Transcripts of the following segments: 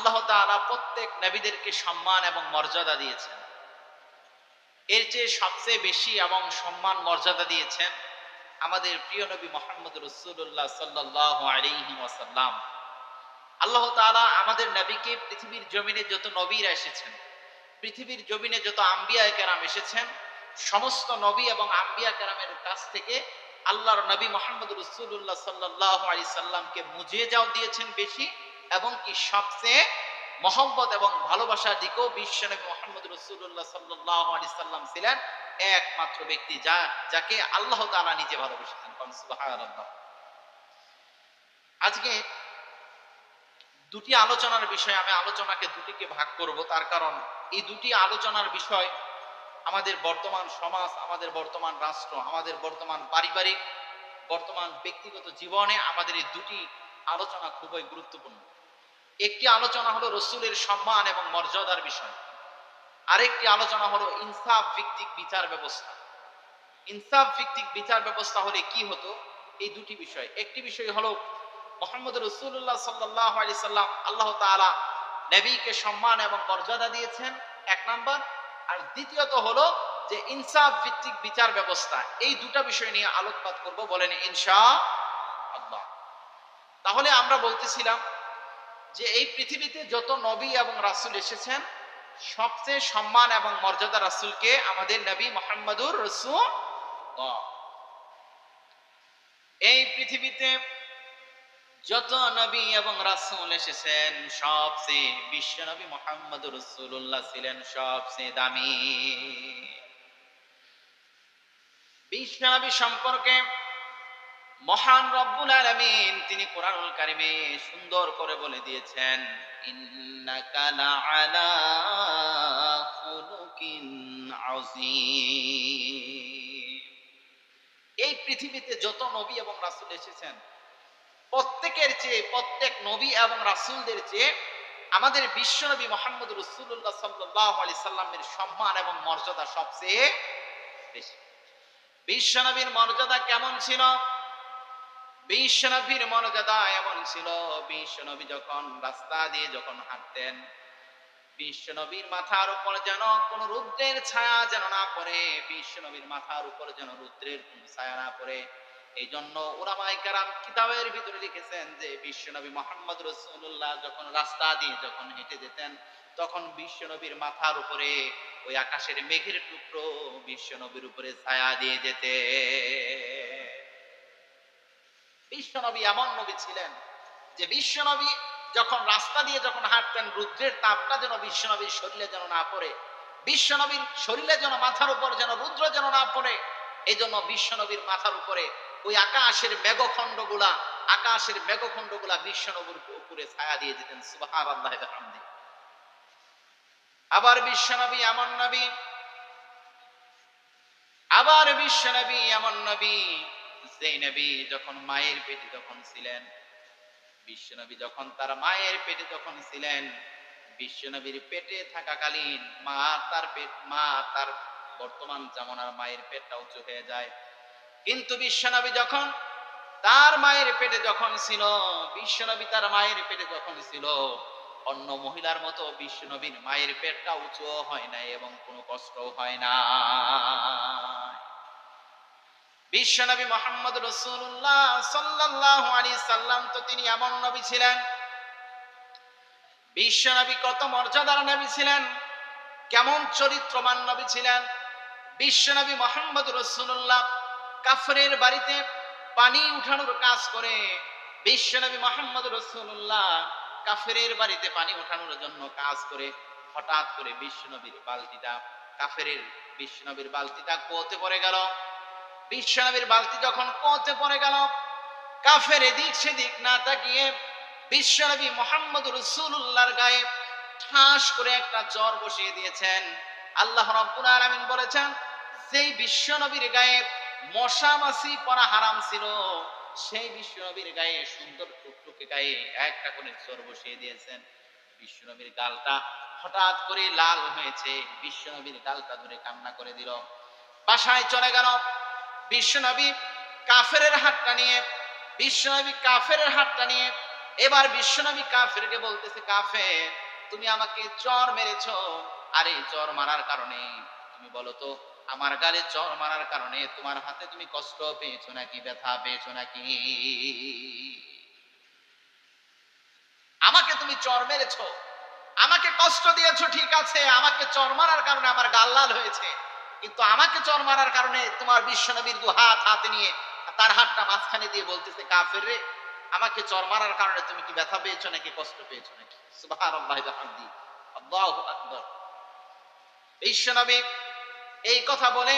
আল্লাহ তাআলা প্রত্যেক নবীদেরকে সম্মান এবং মর্যাদা দিয়েছেন। এর চেয়ে সবচেয়ে বেশি এবং সম্মান মর্যাদা দিয়েছেন আমাদের প্রিয় নবী মোহাম্মদ রসুল্লাহ সাল্লাহ ওয়াসাল্লাম। আল্লাহ তাআলা আমাদের নবীকে পৃথিবীর জমিনে যত নবীরা এসেছেন, পৃথিবীর জমিনে যত আম্বিয়া কেরাম এসেছেন, সমস্ত নবী এবং আম্বিয়া কেরামের কাছ থেকে আল্লাহর নবী মোহাম্মদ রসুল্লাহ সাল্লাহ আলি সাল্লামকে মুজিয়ে যাও দিয়েছেন বেশি। এবং কি সবচেয়ে মহব্বত এবং ভালোবাসার দিকেও বিশ্বনবী মোহাম্মদ রসুল্লাহ সাল্লাম ছিলেন একমাত্র ব্যক্তি যা, যাকে আল্লাহ তাআলা নিজে ভালোবেসেছেন আজকে দুটি আলোচনার বিষয় আমি আলোচনাকে দুটিকে ভাগ করব। তার কারণ এই দুটি আলোচনার বিষয় আমাদের বর্তমান সমাজ, আমাদের বর্তমান রাষ্ট্র, আমাদের বর্তমান পারিবারিক, বর্তমান ব্যক্তিগত জীবনে আমাদের এই দুটি আলোচনা খুবই গুরুত্বপূর্ণ। একটি আলোচনা হলো রসুলের সম্মান এবং মর্যাদার বিষয়। আরেকটি আলোচনা হলো ইনসাফ ভিত্তিক বিচার ব্যবস্থা। ইনসাফ ভিত্তিক বিচার ব্যবস্থা হলে কি হতো? এই দুটি বিষয়। একটি বিষয় হলো মোহাম্মদ রসুল্লাহ সাল্লাহ আলি সাল্লাম আল্লাহ তাআলা নবীকে সম্মান এবং মর্যাদা দিয়েছেন, এক নাম্বার। আর দ্বিতীয়ত হলো যে ইনসাফ ভিত্তিক বিচার ব্যবস্থা, এই দুটা বিষয় নিয়ে আলোকপাত করব বলেন ইনশা আল্লাহ। তাহলে আমরা বলতেছিলাম যে এই পৃথিবীতে যত নবী এবং রাসূল এসেছেন, সবচেয়ে সম্মান এবং মর্যাদা রাসূলকে আমাদের নবী মোহাম্মদুর রসুল এই পৃথিবীতে যত নবী এবং রাসূল এসেছেন, সবচেয়ে বিশ্ব নবী মোহাম্মদ রসুল্লাহ ছিলেন সবচেয়ে দামি। বিশ্ব নবী সম্পর্কে মহান রব্বুল আলামিন তিনি কোরআনুল কারিমে সুন্দর করে বলে দিয়েছেন, ইন্নাকা লাআলা খুলুকিন আযীম। এই পৃথিবীতে যত নবী এবং রাসূল এসেছেন, প্রত্যেকের চেয়ে, প্রত্যেক নবী এবং রাসূলদের চেয়ে আমাদের বিশ্বনবী মোহাম্মদ রসুল্লাহ সাল্লাহ আলি সাল্লামের সম্মান এবং মর্যাদা সবচেয়ে বেশি। বিশ্বনবীর মর্যাদা কেমন ছিল? বিশ্বনবীর মর্যাদা এমন ছিল বিশ্বনবী যখন রাস্তা দিয়ে যখন হাঁটতেন বিশ্বনবীর মাথার উপর যেন কোন রুদ্রের ছায়া যেন না পড়ে বিশ্বনবীর মাথার উপর যেন রুদ্রের ছায়া না পড়ে। এই জন্য ওলামাই কারাম কিতাবের ভিতরে লিখেছেন যে বিশ্বনবী মোহাম্মদ রসুল্লাহ যখন রাস্তা দিয়ে যখন হেঁটে যেতেন, তখন বিশ্বনবীর মাথার উপরে ওই আকাশের মেঘের টুকরো বিশ্বনবীর উপরে ছায়া দিয়ে যেতে বিশ্বনবী এমন নবী ছিলেন যে বিশ্বনবী যখন রাস্তা দিয়ে যখন হাঁটতেন, রুদ্রের তাপটা যেন বিশ্বনবীর শরীরে যেন না পড়ে, বিশ্বনবীর শরীরে যেন, মাথার উপর যেন, রুদ্র যেন না পড়ে এই জন্য বিশ্বনবীর মাথার উপরে ওই আকাশের মেঘখণ্ডগুলা আকাশের মেঘখণ্ডগুলা বিশ্বনবীর উপরে ছায়া দিয়ে দিতেন। সুবাহ আবার বিশ্বনবী এমন নবী, আবার বিশ্বনবী এমন নবী নবী যখন মায়ের পেটে যখন ছিলেন, বিশ্বনবী যখন তার মায়ের পেটে যখন ছিলেন, বিশ্বনবীর পেটে থাকাকালীন মা তার পেট, মা তার বর্তমান জামানার মায়ের পেটটা উঁচু হয়ে যায়। কিন্তু বিশ্বনবী যখন তার মায়ের পেটে যখন ছিল, বিশ্বনবী তার মায়ের পেটে যখন ছিল, অন্য মহিলার মতো বিশ্বনবীর মায়ের পেটটা উঁচু হয় না এবং কোনো কষ্টও হয় না। বিশ্বনবী মোহাম্মদ রসুল্লাহ সাল্লাহ আলী সাল্লাম তো তিনি এমন নবী ছিলেন। বিশ্বনবী কত মর্যাদার নবী ছিলেন, কেমন চরিত্রবান নবী ছিলেন। বিশ্বনবী মোহাম্মদ রসুল্লাহ কাফরের বাড়িতে পানি উঠানোর কাজ করে, বিশ্বনবী মোহাম্মদ রসুল্লাহ কাফেরের বাড়িতে পানি উঠানোর জন্য কাজ করে, হঠাৎ করে বিশ্বনবীর বালতিটা কাফেরের বিশ্বনবীর বালতিটা কোতে পড়ে গেল। বিশ্বনবীর বালতি যখন কোতে পড়ে গেল, কাফের এদিক সেদিক না তাকিয়ে বিশ্বনবী মোহাম্মদ রসুল্লাহর গায়ে ঠাস করে একটা জ্বর বসিয়ে দিয়েছেন। আল্লাহ রব্বুল আলামিন বলেছেন, যেই বিশ্বনবীর গায়ে মশা মাছি পরা হারাম ছিল, সেই বিশ্বনবীর গায়ে সুন্দর টুকটুকে গায়ে একটা করে জ্বর বসিয়ে দিয়েছেন। বিশ্বনবীর গালটা হঠাৎ করে লাল হয়েছে। বিশ্বনবীর গালটা ধরে কান্না করে দিল। বাসায় চলে গেল। বিশ্বনবী কাফেরের হাতটা নিয়ে, বিশ্বনবী কাফেরের হাতটা নিয়ে, এবার বিশ্বনবী কাফেরকে বলতেছে, কাফের, তুমি আমাকে চর মেরেছো। আর এই চর মারার কারণে? তুমি বলো তো, আমার গালে চর মারার কারণে তোমার হাতে তুমি কষ্ট পেয়েছ নাকি, ব্যথা পেয়েছ নাকি? আমাকে তুমি চর মেরেছো। আমাকে কষ্ট দিয়েছ, ঠিক আছে। আমাকে চর মারার কারণে আমার গাল লাল হয়েছে। কিন্তু আমাকে চর মারার কারণে তোমার বিশ্বনবীর দু হাত হাতে নিয়ে তার হাতটা মাঝখানে দিয়ে বলতেছে, কাফের রে, আমাকে চর মারার কারণে তুমি কি ব্যথা পেয়েছ নাকি, কষ্ট পেয়েছ নাকি? এই কথা বলে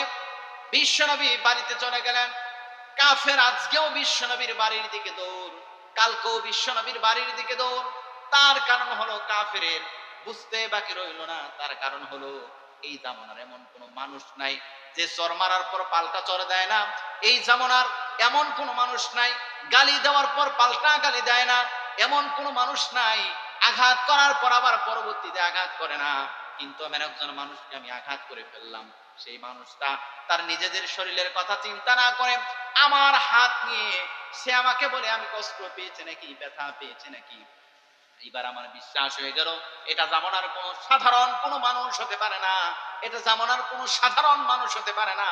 বিশ্বনবী বাড়িতে চলে গেলেন। কাফের আজকেও বিশ্বনবীর বাড়ির দিকে দৌড়, কালকেও বিশ্বনবীর বাড়ির দিকে দৌড়। তার কারণ হলো কাফেরের বুঝতে বাকি রইল না, তার কারণ হলো এই জামানার এমন কোন মানুষ নাই যে চর মারার পর পাল্টা চর দেয় না। এই জামানার এমন কোন মানুষ নাই, গালি দেওয়ার পর পাল্টা গালি দেয় না। এমন কোন মানুষ নাই, আঘাত করার পর আবার পরবর্তীতে আঘাত করে না। কিন্তু এমন একজন মানুষকে আমি আঘাত করে ফেললাম। সেই মানুষটা তার নিজেদের শরীরের কথা চিন্তা না করে আমার হাত নিয়ে সে আমাকে বলে, আমি কষ্ট পেয়েছে নাকি? ব্যথা পেয়েছে নাকি? এইবার আমার বিশ্বাস হয়ে গেল, এটা জামানার কোন সাধারণ কোন মানুষ হতে পারে না, এটা জামানার কোন সাধারণ মানুষ হতে পারে না।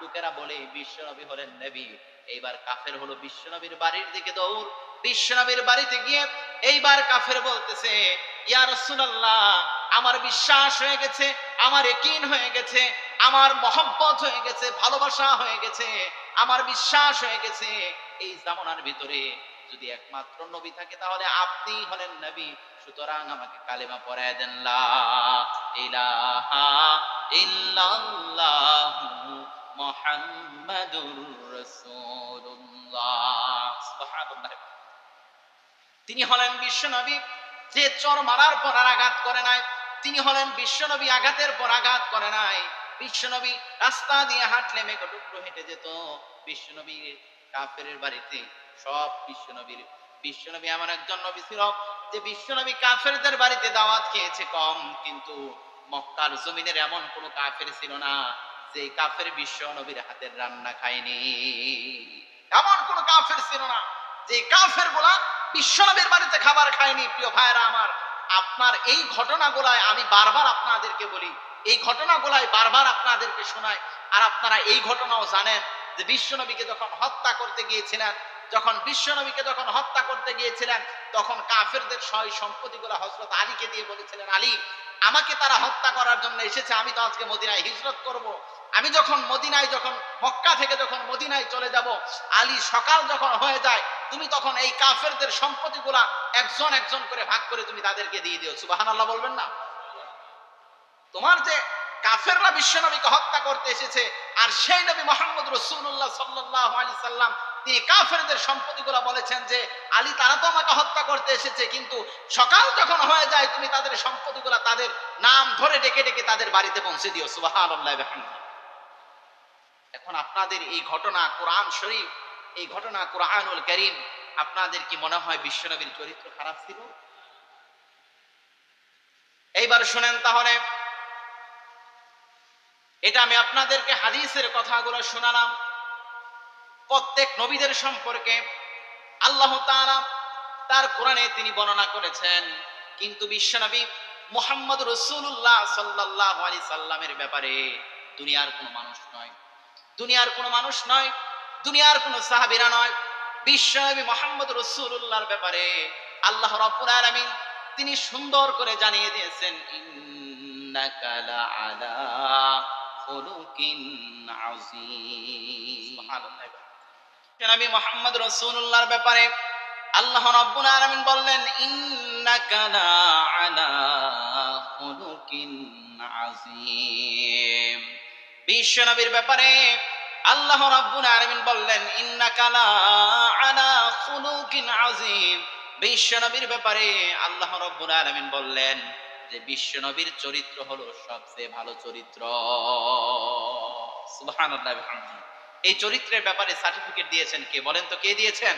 লোকেরা বলে, বিশ্বনবী হলেন নবী। এইবার কাফের হলো বিশ্বনবীর বাড়ির দিকে দৌড়। বিশ্বনবীর বাড়িতে গিয়ে এইবার কাফের বলতেছে, ইয়া রাসূলুল্লাহ, আমার বিশ্বাস হয়ে গেছে, আমার একিন হয়ে গেছে, আমার মহব্বত হয়ে গেছে, ভালোবাসা হয়ে গেছে, আমার বিশ্বাস হয়ে গেছে। এই জামানার ভিতরে যদি একমাত্র নবী থাকে, তাহলে আপনি হলেন নবী। সুতরাং আমাকে কালেমা পড়ায় দেন তিনি হলেন বিশ্বনবী, যে চর মারার পর আর আঘাত করে নাই। তিনি হলেন বিশ্বনবী, আঘাতের পর আঘাত করে নাই। বিশ্বনবী রাস্তা দিয়ে হাঁটলে মেঘ টুকরো হেঁটে যেত। বিশ্বনবী কাফের বাড়িতে সব বিশ্বনবীর, বিশ্বনবী এমন একজন নবী ছিল যে বিশ্বনবী কাফেরদের বাড়িতে দাওয়াত খেয়েছে কম, কিন্তু মক্কার জমিনের এমন কোন কাফের ছিল না যে কাফের বিশ্ব নবীর হাতের রান্না খায়নি। এমন কোন কাফের ছিল না যে কাফেরগুলা বিশ্বনবীর বাড়িতে খাবার খায়নি। প্রিয় ভাইরা আমার, আপনার এই ঘটনাগুলায় আমি বারবার আপনাদেরকে বলি, এই ঘটনাগুলাই বারবার আপনাদেরকে শোনায় আর আপনারা এই ঘটনাও জানেন যে বিশ্বনবীকে যখন হত্যা করতে গিয়েছিলেন যখন বিশ্বনবীকে যখন হত্যা করতে গিয়েছিলেন, তখন কাফেরদের সয় সম্পত্তিগুলো হজরত আলীকে দিয়ে বলেছিলেন, আলী, আমাকে তারা হত্যা করার জন্য এসেছে, আমি তো আজকে মদিনায় হিজরত করব। আমি যখন মদিনায়, যখন মক্কা থেকে যখন মদিনায় চলে যাব, আলী সকাল যখন হয়ে যায়, তুমি তখন এই কাফেরদের সম্পত্তিগুলা একজন একজন করে ভাগ করে তুমি তাদেরকে দিয়ে দিও সুবাহান আল্লাহ বলবেন না তোমার যে কাফেররা বিশ্বনবীকে হত্যা করতে এসেছে, আর সেই নবী মোহাম্মদ রসুল্লাহ সাল্লাহ আলি সাল্লাম তিনি কাফেরদের সম্পত্তিগুলো বলেছেন যে আলী, তারা তো আমাকে হত্যা করতে এসেছে, কিন্তু সকাল যখন হয়ে যায়, তুমি তাদের সম্পত্তিগুলো তাদের নাম ধরে ডেকে ডেকে তাদের বাড়িতে পৌঁছে দিও। সুবাহ এখন আপনাদের এই ঘটনা কোরআন শরীফ, এই ঘটনা কোরআনুল করিম, আপনাদের কি মনে হয় বিশ্বনবীর চরিত্র খারাপ ছিল? এইবার শুনেন তাহলে, এটা আমি আপনাদেরকে হাদিসের কথাগুলো শোনালাম। প্রত্যেক নবীদের সম্পর্কে আল্লাহ তাআলা তার কোরআনে তিনি বর্ণনা করেছেন। কিন্তু বিশ্বনবী মোহাম্মদ রসুল্লাহ সাল্লাহ আলি সাল্লামের ব্যাপারে দুনিয়ার কোনো মানুষ নয়। দুনিয়ার কোনো মানুষ নয়, দুনিয়ার কোনো সাহাবিরা নয়। বিশ্বনবী মোহাম্মদ রসুল্লাহর ব্যাপারে আল্লাহ রব্বুল আলামিন তিনি সুন্দর করে জানিয়ে দিয়েছেন, ইন্নাকা লাআলা খুলুকিন আযীম সুবহানাল্লাহ নবী মোহাম্মদ রসুল্লাহর ব্যাপারে আল্লাহ রাব্বুল আলামিন বললেন, ইন্নাকা লাআলা খুলুকিন আযীম। বিশ্ব নবীর ব্যাপারে আল্লাহ রাব্বুল আলামিন বললেন, ইন্নাকা লাআলা খুলুকিন আযীম। বিশ্ব নবীর ব্যাপারে আল্লাহ রাব্বুল আলামিন বললেন যে, বিশ্ব নবীর চরিত্র হলো সবচেয়ে ভালো চরিত্র। সুবহানাল্লাহ এই চরিত্রের ব্যাপারে সার্টিফিকেট দিয়েছেন কে? বলেন তো কে দিয়েছেন?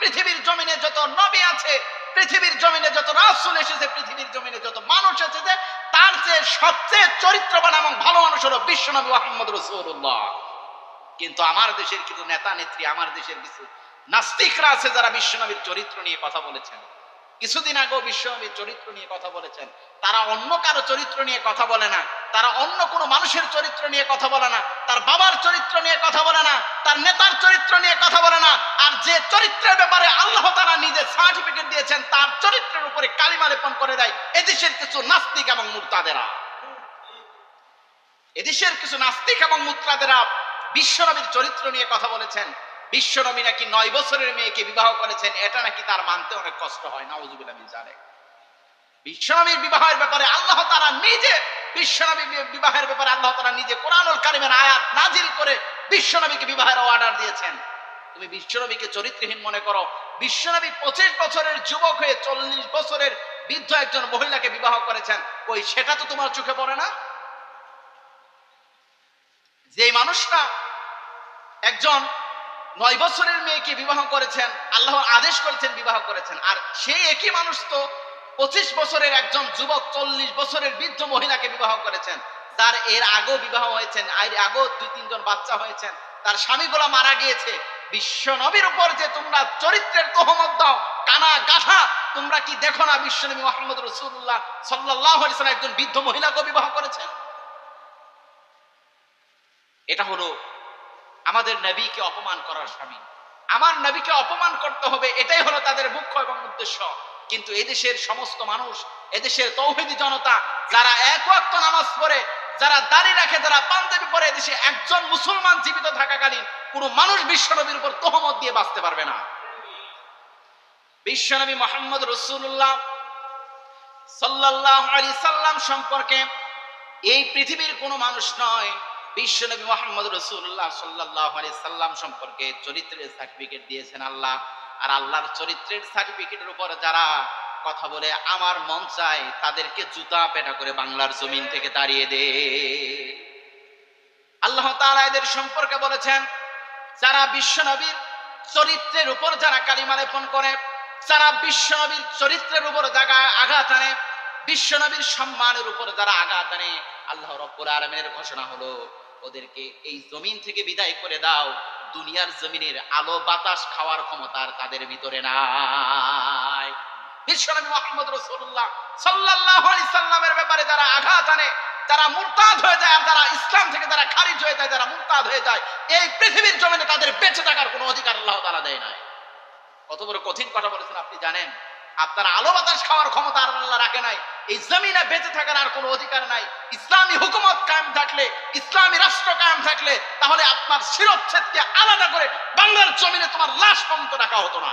পৃথিবীর জমিনে যত নবী আছে, পৃথিবীর জমিনে যত রাসূল এসেছে, পৃথিবীর জমিনে যত মানুষ এসেছে, তার চেয়ে সবচেয়ে চরিত্রবান এবং ভালো মানুষ হলো বিশ্বনবী রাসূলুল্লাহ। কিন্তু আমার দেশের কিছু নেতা নেত্রী আমার দেশের কিছু নাস্তিকরা আছে যারা বিশ্বনবীর চরিত্র নিয়ে কথা বলেছেন। কিছুদিন আগেও বিশ্বনবীর চরিত্র নিয়ে কথা বলেছেন। তারা অন্য কারও চরিত্র নিয়ে কথা বলে না। তারা অন্য কোনো মানুষের চরিত্র নিয়ে কথা বলে না। তার বাবার চরিত্র নিয়ে কথা বলে না। তার নেতার চরিত্র নিয়ে কথা বলে না। আর যে চরিত্রের ব্যাপারে আল্লাহ তারা নিজে সার্টিফিকেট দিয়েছেন, তার চরিত্রের উপরে কালিমা লেপন করে দেয়। এদেশের কিছু নাস্তিক এবং মুরতাদেরা এদেশের কিছু নাস্তিক এবং মুত্রাদেরা বিশ্বনবীর চরিত্র নিয়ে কথা বলেছেন। বিশ্বনবী নাকি নয় বছরের মেয়েকে বিবাহ করেছেন, এটা নাকি তার মানতে অনেক কষ্ট হয়, নাউজুবিল্লাহ মিন জালিক বিশ্বনবীর বিবাহের ব্যাপারে আল্লাহ তারা নিজে বিশ্বনবী বিবাহের ব্যাপারে আল্লাহ তারা নিজে কোরআনুল কারিমের আয়াত নাজিল করে বিশ্বনবীকে বিবাহের অর্ডার দিয়েছেন। তুমি বিশ্বনবীকে চরিত্রহীন মনে করো। বিশ্বনবী পঁচিশ বছরের যুবক হয়ে চল্লিশ বছরের বৃদ্ধ একজন মহিলাকে বিবাহ করেছেন। ওই সেটা তো তোমার চোখে পড়ে না? যে মানুষটা একজন নয় বছরের মেয়েকে বিবাহ করেছেন আল্লাহর আদেশ করেছেন বিবাহ করেছেন। আর সেই একই মানুষ তো পঁচিশ বছরের একজন যুবক, চল্লিশ বছরের বৃদ্ধ মহিলাকে বিবাহ করেছেন। তার এর আগেও বিবাহ হয়েছেন, এর আগেও দুই তিনজন বাচ্চা হয়েছেন। তার স্বামীগুলা মারা গিয়েছে, বিশ্ব নবীর উপর যে তোমরা চরিত্রের তহমত দাও, কানা গাধা, তোমরা কি দেখো না বিশ্বনবী মোহাম্মদ রসুল্লাহ সাল্লাহ একজন বৃদ্ধ মহিলাকে বিবাহ করেছেন? এটা হলো আমাদের নবীকে অপমান করার স্বামী আমার নবীকে অপমান করতে হবে, এটাই হলো তাদের মুখ্য এবং উদ্দেশ্য। কিন্তু এদেশের সমস্ত মানুষ, এদেশের তৌহিদি জনতা, যারা এক ওয়াক্ত নামাজ পড়ে, যারা দাড়ি রাখে, যারা পাঞ্জাবি পরে, এদেশে একজন মুসলমান জীবিত থাকাকালীন কোন মানুষ বিশ্বনবীর উপর তহমত দিয়ে বাঁচতে পারবে না। বিশ্বনবী মোহাম্মদ রসুল্লাহ সাল্লাহ আলী সাল্লাম সম্পর্কে এই পৃথিবীর কোনো মানুষ নয় বিশ্বনবী মোহাম্মদ রসুল্লাহ সাল্লাহ সাল্লাম সম্পর্কে চরিত্রের সার্টিফিকেট দিয়েছেন আল্লাহ। আর আল্লাহর চরিত্রের সার্টিফিকেটের উপর যারা কথা বলে, আমার মন চায় তাদেরকে জুতা পেটা করে বাংলার জমিন থেকে দে। আল্লাহ এদের সম্পর্কে বলেছেন, যারা বিশ্বনবীর চরিত্রের উপর যারা কালিমা লেপন করে, যারা বিশ্বনবীর চরিত্রের উপর আঘাত আনে বিশ্বনবীর সম্মানের উপর যারা আঘাত আনে আল্লাহ রব্বুল আলমের ঘোষণা হলো, ওদেরকে এই জমিন থেকে বিদায় করে দাও, দুনিয়ার জমিনের আলো বাতাস খাওয়ার ক্ষমতা তাদের ভিতরে নাই। বিশ্বনবী মোহাম্মদ রসুল্লাহ সাল্লাহ ব্যাপারে আঘাত আনে যারা মুরতাদ হয়ে যায় আর ইসলাম থেকে যারা খারিজ হয়ে যায় মুরতাদ হয়ে যায়, এই পৃথিবীর জমিনে তাদের বেঁচে থাকার কোনো অধিকার আল্লাহ তারা দেয় নাই। কত বড় কঠিন কথা বলেছেন আপনি জানেন? আপনার আলো বাতাস খাওয়ার ক্ষমতা আর আল্লাহ রাখে নাই, এই জমিনে বেঁচে থাকার আর কোনো অধিকার নাই ইসলামী হুকুমত কায়েম থাকলে, ইসলামী রাষ্ট্র কায়েম থাকলে, তাহলে আপনার শিরচ্ছেদকে আলাদা করে বাংলার জমিনে তোমার লাশ পর্যন্ত রাখা হতো না।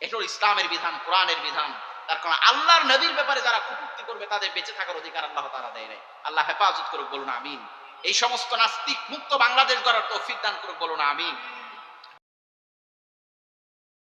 এটা ইসলামের বিধান, কোরআনের বিধান। তার কারণ আল্লাহর নবীর ব্যাপারে যারা কুপুক্তি করবে, তাদের বেঁচে থাকার অধিকার আল্লাহ তারা দেয় নাই। আল্লাহ হেফাজত করুক, বলুন আমিন। এই সমস্ত নাস্তিক মুক্ত বাংলাদেশ গড়ার তৌফিক দান করুক, বলুন আমিন।